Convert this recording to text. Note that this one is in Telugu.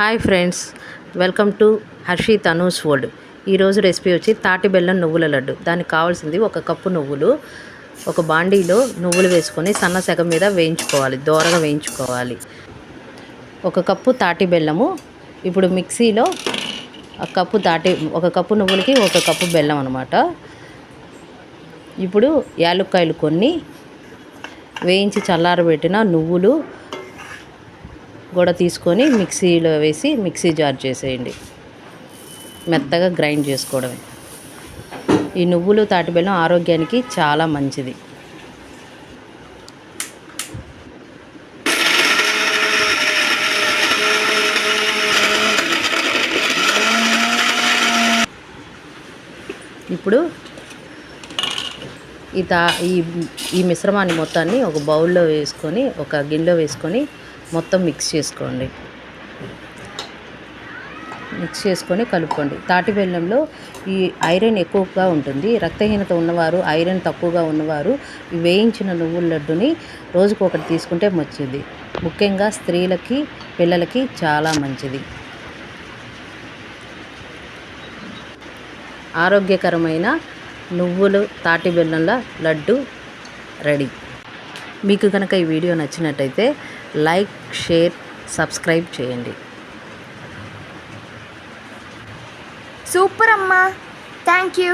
Hi friends welcome to Harshi Tanu's world. ఈరోజు రెసిపీ వచ్చి తాటి బెల్లం నువ్వుల లడ్డు. దానికి కావాల్సింది ఒక కప్పు నువ్వులు ఒక బాండీలో నువ్వులు వేసుకొని సన్న సగం మీద వేయించుకోవాలి దోరగా వేయించుకోవాలి. ఒక కప్పు తాటి బెల్లము ఇప్పుడు మిక్సీలో ఒక కప్పు తాటి ఒక కప్పు నువ్వులకి ఒక కప్పు బెల్లం అనమాట ఇప్పుడు యాలుక్కాయలు కొన్ని వేయించి చల్లారబెట్టిన నువ్వులు కూడా తీసుకొని మిక్సీలో వేసి మిక్సీ జార్ చేసేయండి. మెత్తగా గ్రైండ్ చేసుకోవడమే. ఈ నువ్వులు తాటిబెల్లం ఆరోగ్యానికి చాలా మంచిది. ఇప్పుడు ఈ తా ఈ ఈ మిశ్రమాన్ని మొత్తాన్ని ఒక బౌల్లో వేసుకొని ఒక గిన్నెలో వేసుకొని మొత్తం మిక్స్ చేసుకోండి. మిక్స్ చేసుకొని కలుపుకోండి. తాటి బెల్లంలో ఈ ఐరన్ ఎక్కువగా ఉంటుంది. రక్తహీనత ఉన్నవారు ఐరన్ తక్కువగా ఉన్నవారు ఈ వేయించిన నువ్వుల లడ్డుని రోజుకు ఒకటి తీసుకుంటే మంచిది. ముఖ్యంగా స్త్రీలకి పిల్లలకి చాలా మంచిది. ఆరోగ్యకరమైన నువ్వులు తాటి బెల్లంల లడ్డు రెడీ. మీకు కనుక ఈ వీడియో నచ్చినట్టయితే లైక్ షేర్ సబ్స్క్రైబ్ చేయండి. సూపర్ అమ్మా. Thank you.